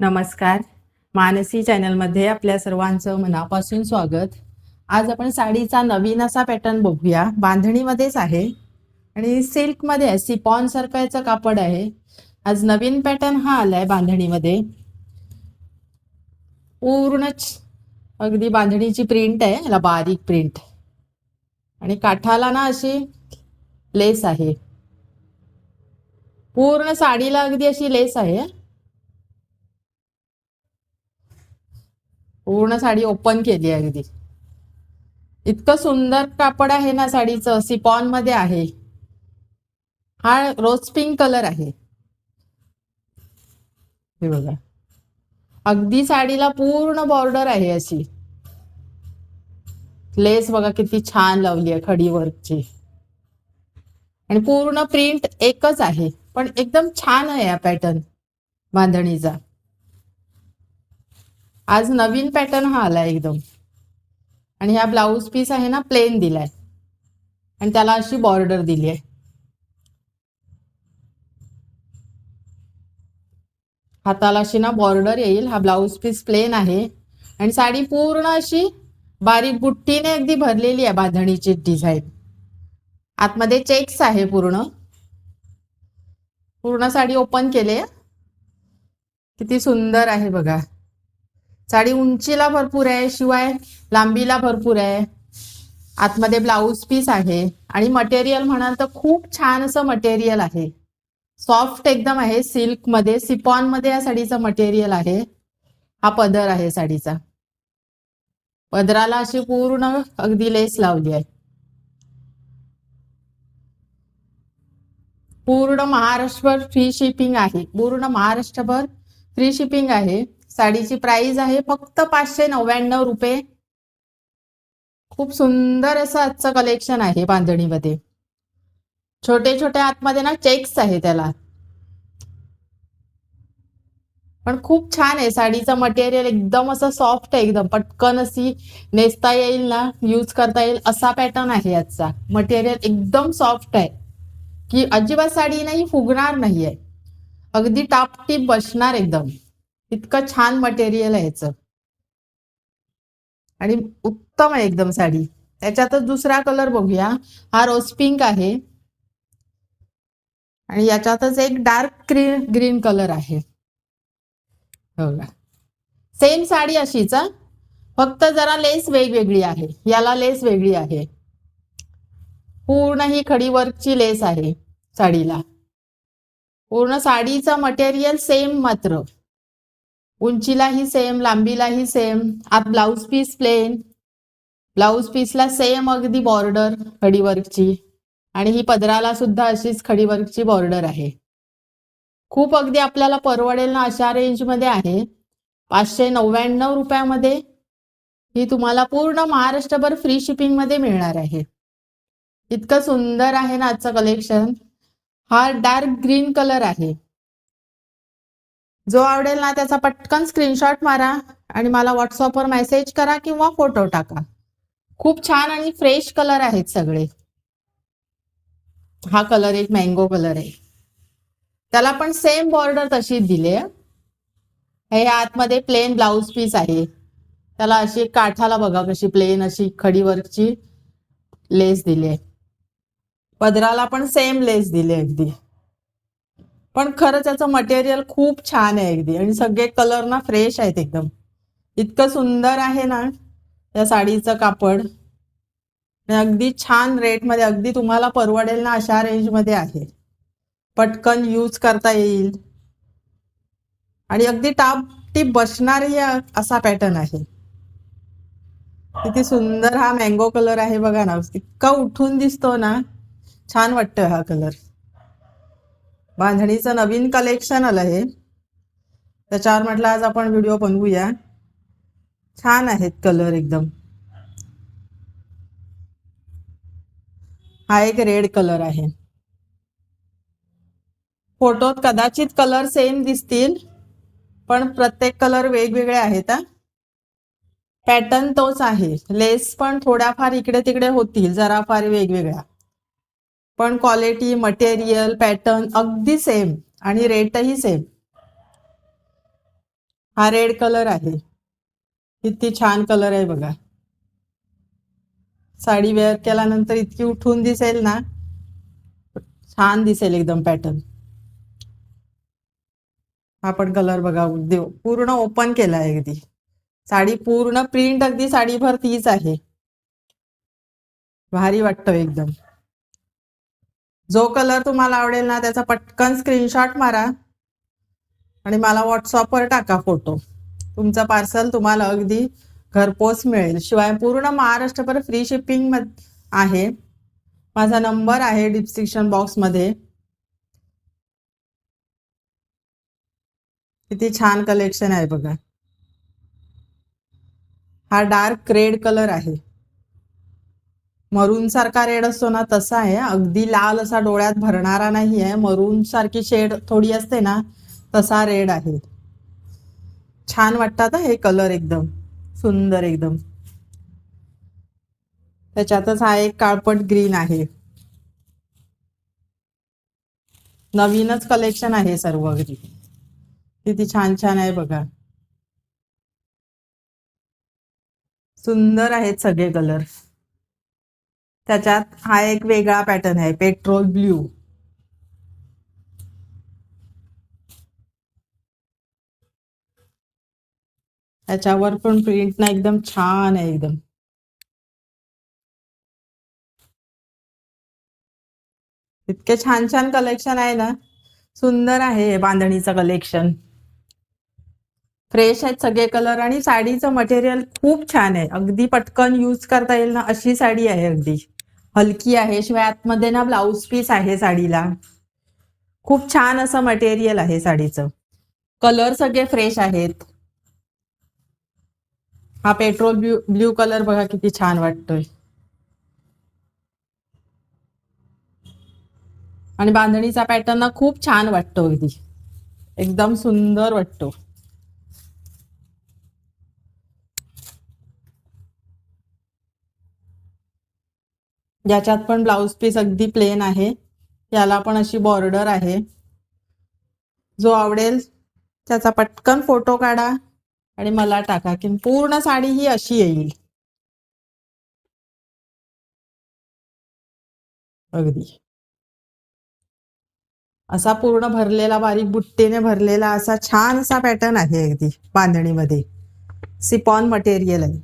नमस्कार. मानसी चॅनलमध्ये आपल्या सर्वांचं मनापासून स्वागत. आज आपण साडीचा नवीन असा पॅटर्न बघूया. बांधणीमध्येच आहे. आणि सिल्कमध्ये आहे सिपॉनसारखं याचं कापड आहे. आज नवीन पॅटर्न हा आलाय बांधणीमध्ये. पूर्णच अगदी बांधणीची प्रिंट आहे. याला बारीक प्रिंट. आणि काठाला ना अशी लेस आहे. पूर्ण साडीला अगदी अशी लेस आहे. पूर्ण साडी ओपन केली आहे अगदी. इतकं सुंदर कापड आहे ना साडीचं सिपॉनमध्ये आहे. हा रोज पिंक कलर आहे. हे बघा. अगदी साडीला पूर्ण बॉर्डर आहे अशी. लेस बघा किती छान लावली आहे खडी वर्कची आणि पूर्ण प्रिंट एकच आहे पण एकदम छान आहे हा पॅटर्न बांधणीचा. आज नवीन पॅटर्न हा आलाय एकदम. आणि हा ब्लाऊज पीस आहे ना प्लेन दिलाय. आणि त्याला अशी बॉर्डर दिली आहे. हाताला अशी ना बॉर्डर येईल. हा ब्लाऊज पीस प्लेन आहे. आणि साडी पूर्ण अशी बारीक बुट्टीने अगदी भरलेली आहे बांधणीची डिझाईन आतमध्ये चेक्स आहे पूर्ण. पूर्ण साडी ओपन केली किती सुंदर आहे बघा. साडी उंचीला भरपूर आहे शिवाय लांबीला भरपूर आहे. आतमध्ये ब्लाऊज पीस आहे आणि मटेरियल म्हणाल तर खूप छान असं मटेरियल आहे. सॉफ्ट एकदम आहे सिल्कमध्ये सिपॉनमध्ये या साडीचं मटेरियल आहे. हा पदर आहे साडीचा. पदराला अशी पूर्ण अगदी लेस लावली आहे. पूर्ण महाराष्ट्रभर फ्री शिपिंग आहे. पूर्ण महाराष्ट्रभर फ्री शिपिंग आहे. साडीची प्राइस आहे फक्त पाचशे नव्याण्णव रुपये. खूप सुंदर असं आजचं कलेक्शन आहे बांधणीमध्ये. छोटे छोटे आतमध्ये ना चेक्स आहे त्याला. पण खूप छान आहे साडीचं मटेरियल एकदम असं सॉफ्ट आहे एकदम. पटकन अशी नेसता येईल ना यूज करता येईल असा पॅटर्न आहे याचा मटेरियल एकदम सॉफ्ट आहे. की अजिबात साडी नाही फुगणार नाहीये. अगदी टापटीप बसणार एकदम. इतकं छान मटेरियल आहे याचं. आणि उत्तम आहे एकदम साडी. त्याच्यातच दुसरा कलर बघूया. हा रोज पिंक आहे. आणि याच्यातच एक डार्क ग्रीन ग्रीन कलर आहे. बघा. सेम साडी अशीच फक्त जरा लेस वेगवेगळी आहे. याला लेस वेगळी आहे. पूर्ण ही खडी वर्कची लेस आहे साडीला. पूर्ण साडीचं मटेरियल सेम मात्र. उंचीलाही सेम लांबीलाही सेम आत ब्लाऊज पीस प्लेन ब्लाऊज पीसला सेम अगदी बॉर्डर खडीवर्कची आणि ही पदराला सुद्धा अशीच खडीवर्कची बॉर्डर आहे. खूप अगदी आपल्याला परवडेल ना अशा रेंजमध्ये आहे. पाचशे नव्याण्णव रुपयामध्ये ही तुम्हाला पूर्ण महाराष्ट्रभर फ्री शिपिंगमध्ये मिळणार आहे. इतकं सुंदर आहे ना आजचं कलेक्शन हा डार्क ग्रीन कलर आहे. जो आवडेल ना त्याचा पटकन स्क्रीनशॉट मारा आणि मला व्हॉट्सअपवर मेसेज करा किंवा फोटो टाका. खूप छान आणि फ्रेश कलर आहेत सगळे. हा कलर एक मँगो कलर आहे. त्याला पण सेम बॉर्डर तशीच दिली आहे. हे आतमध्ये प्लेन ब्लाऊज पीस आहे. त्याला अशी काठाला बघा कशी प्लेन अशी खडीवरची लेस दिली आहे. पदराला पण सेम लेस दिली अगदी. पण खरंच याचं मटेरियल खूप छान आहे अगदी. आणि सगळे कलर ना फ्रेश आहेत एकदम. इतकं सुंदर आहे ना त्या साडीचं कापड. अगदी छान रेटमध्ये अगदी तुम्हाला परवडेल ना अशा रेंजमध्ये आहे. पटकन यूज करता येईल. आणि अगदी टाप टीप बसणारही असा पॅटर्न आहे. किती सुंदर हा मँगो कलर आहे बघा ना. इतका उठून दिसतो ना. छान वाटतं हा कलर बांधणीचं नवीन कलेक्शन आलं आहे. त्याच्यावर म्हटलं आज आपण व्हिडिओ बनवूया. छान आहेत कलर एकदम. हा एक रेड कलर आहे. फोटोत कदाचित कलर सेम दिसतील पण प्रत्येक कलर वेगवेगळे आहेत पॅटर्न तोच आहे. लेस पण थोड्याफार इकडे तिकडे होतील जरा फार वेगवेगळ्या. पण क्वालिटी मटेरियल पॅटर्न अगदी सेम आणि रेटही सेम हा रेड कलर आहे. किती छान कलर आहे बघा. साडी वेअर केल्यानंतर इतकी उठून दिसेल ना. छान दिसेल एकदम पॅटर्न हा पण कलर बघा देव पूर्ण ओपन केला आहे अगदी. साडी पूर्ण प्रिंट अगदी साडीभर तीच आहे. भारी वाटतं एकदम. जो कलर तुम्हाला आवडेल ना त्याचा पटकन स्क्रीनशॉट मारा आणि मला व्हॉट्सअपवर टाका फोटो तुमचं पार्सल तुम्हाला अगदी घरपोच मिळेल. शिवाय पूर्ण महाराष्ट्रभर फ्री शिपिंग आहे. माझा नंबर आहे डिस्क्रिप्शन बॉक्समध्ये किती छान कलेक्शन आहे बघा. हा डार्क रेड कलर आहे. मरून सारखा रेड असतो ना तसा आहे. अगदी लाल असा डोळ्यात भरणारा नाही आहे. मरून सारखी शेड थोडी असते ना तसा रेड आहे. छान वाटतात हे कलर एकदम. सुंदर एकदम. त्याच्यातच हा एक काळपट ग्रीन आहे. नवीनच कलेक्शन आहे सर्व अगदी किती छान छान आहे बघा. सुंदर आहेत सगळे कलर. त्याच्यात हा एक वेगळा पॅटर्न आहे पेट्रोल ब्ल्यू त्याच्यावर पण प्रिंट ना एकदम छान आहे एकदम. इतके छान छान कलेक्शन आहे ना. सुंदर आहे बांधणीचं कलेक्शन फ्रेश आहेत सगळे कलर आणि साडीचं मटेरियल खूप छान आहे. अगदी पटकन यूज करता येईल ना अशी साडी आहे अगदी. हलकी आहे शिवाय आतमध्ये ना ब्लाऊज पीस आहे साडीला. खूप छान असं मटेरियल आहे साडीचं. कलर सगळे फ्रेश आहेत. हा पेट्रोल ब्ल्यू ब्ल्यू कलर बघा किती छान वाटतोय. आणि बांधणीचा पॅटर्न ना खूप छान वाटतो अगदी. एकदम सुंदर वाटतो. याच्यात पण ब्लाऊज पीस अगदी प्लेन आहे. याला पण अशी बॉर्डर आहे. जो आवडेल त्याचा पटकन फोटो काढा आणि मला टाका की पूर्ण साडी ही अशी येईल. अगदी. असा पूर्ण भरलेला बारीक बुट्टीने भरलेला असा छान असा पॅटर्न आहे अगदी बांधणीमध्ये. सिपॉन मटेरियल आहे.